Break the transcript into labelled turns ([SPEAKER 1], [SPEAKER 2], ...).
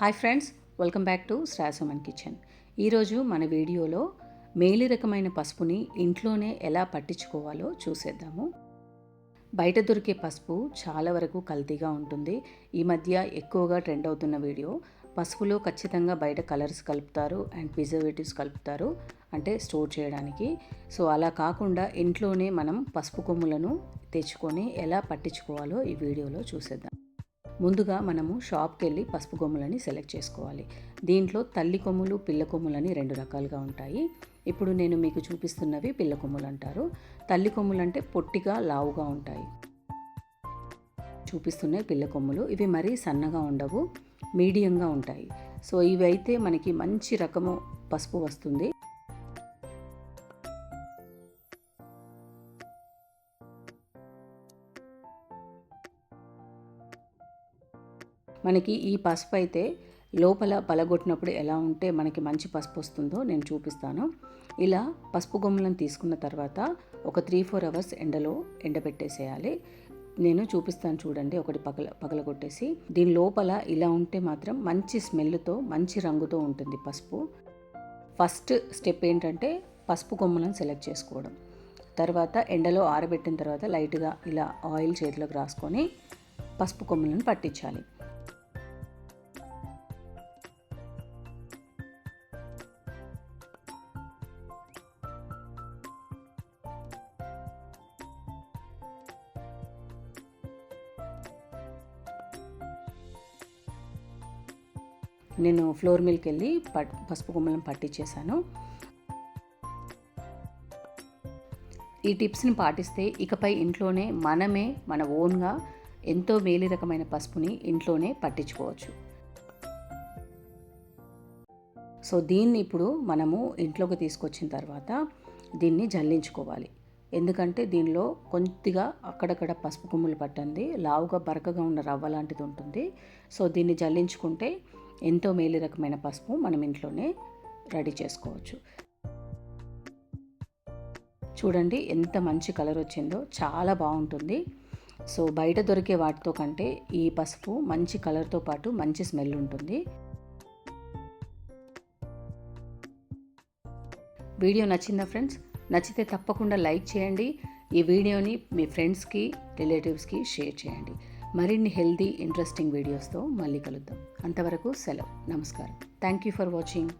[SPEAKER 1] Hi friends welcome back to శ్రాసమన్ kitchen. ఈరోజు మన వీడియోలో మేలి రకమైన పసుపుని ఇంట్లోనే ఎలా పట్టించుకోవాలో చూసేద్దాము. బయట దొరికే పసుపు చాలా వరకు కల్తీగా ఉంటుంది. ఈ మధ్య ఎక్కువగా ట్రెండ్ అవుతున్న వీడియో పసుపులో ఖచ్చితంగా బయట కలర్స్ కలుపుతారు అండ్ ప్రిజర్వేటివ్స్ కలుపుతారు అంటే స్టోర్ చేయడానికి. సో అలా కాకుండా ఇంట్లోనే మనం పసుపు కొమ్ములను తెచ్చుకొని ఎలా పట్టించుకోవాలో ఈ వీడియోలో చూసేద్దాం. ముందుగా మనము షాప్కి వెళ్ళి పసుపు కొమ్ములని సెలెక్ట్ చేసుకోవాలి. దీంట్లో తల్లి కొమ్ములు పిల్ల కొమ్ములని రెండు రకాలుగా ఉంటాయి. ఇప్పుడు నేను మీకు చూపిస్తున్నవి పిల్ల కొమ్ములు అంటారు. తల్లి కొమ్ములు అంటే పొట్టిగా లావుగా ఉంటాయి. చూపిస్తున్నాయి పిల్ల కొమ్ములు. ఇవి మరీ సన్నగా ఉండవు మీడియంగా ఉంటాయి. సో ఇవి అయితే మనకి మంచి రకము పసుపు వస్తుంది. మనకి ఈ పసుపు అయితే లోపల పలగొట్టినప్పుడు ఎలా ఉంటే మనకి మంచి పసుపు వస్తుందో నేను చూపిస్తాను. ఇలా పసుపు గొమ్మలను తీసుకున్న తర్వాత ఒక త్రీ ఫోర్ అవర్స్ ఎండలో ఎండబెట్టేసేయాలి. నేను చూపిస్తాను చూడండి ఒకటి పగల పగలగొట్టేసి. దీని లోపల ఇలా ఉంటే మాత్రం మంచి స్మెల్తో మంచి రంగుతో ఉంటుంది పసుపు. ఫస్ట్ స్టెప్ ఏంటంటే పసుపు కొమ్మలను సెలెక్ట్ చేసుకోవడం. తర్వాత ఎండలో ఆరబెట్టిన తర్వాత లైట్గా ఇలా ఆయిల్ చేతిలోకి రాసుకొని పసుపు కొమ్మలను పట్టించాలి. నేను ఫ్లోర్ మిల్క్ వెళ్ళి పట్ పసుపు కొమ్మలను పట్టించేశాను ఈ టిప్స్ని పాటిస్తే ఇకపై ఇంట్లోనే మనమే మన ఓన్గా ఎంతో మేలి రకమైన పసుపుని ఇంట్లోనే పట్టించుకోవచ్చు. సో దీన్ని ఇప్పుడు మనము ఇంట్లోకి తీసుకొచ్చిన తర్వాత దీన్ని జల్లించుకోవాలి. ఎందుకంటే దీనిలో కొద్దిగా అక్కడక్కడ పసుపు కొమ్ములు పట్టండి లావుగా బరకగా ఉన్న రవ్వ లాంటిది ఉంటుంది. సో దీన్ని జల్లించుకుంటే ఎంతో మేలు రకమైన పసుపు మనం ఇంట్లోనే రెడీ చేసుకోవచ్చు. చూడండి ఎంత మంచి కలర్ వచ్చిందో చాలా బాగుంటుంది. సో బయట దొరికే వాటితో కంటే ఈ పసుపు మంచి కలర్తో పాటు మంచి స్మెల్ ఉంటుంది. వీడియో నచ్చిందా ఫ్రెండ్స్? నచ్చితే తప్పకుండా లైక్ చేయండి. ఈ వీడియోని మీ ఫ్రెండ్స్కి రిలేటివ్స్కి షేర్ చేయండి. మరిన్ని హెల్దీ ఇంట్రెస్టింగ్ వీడియోస్తో మళ్ళీ కలుద్దాం. అంతవరకు సెలవు. నమస్కారం. Thank you for watching.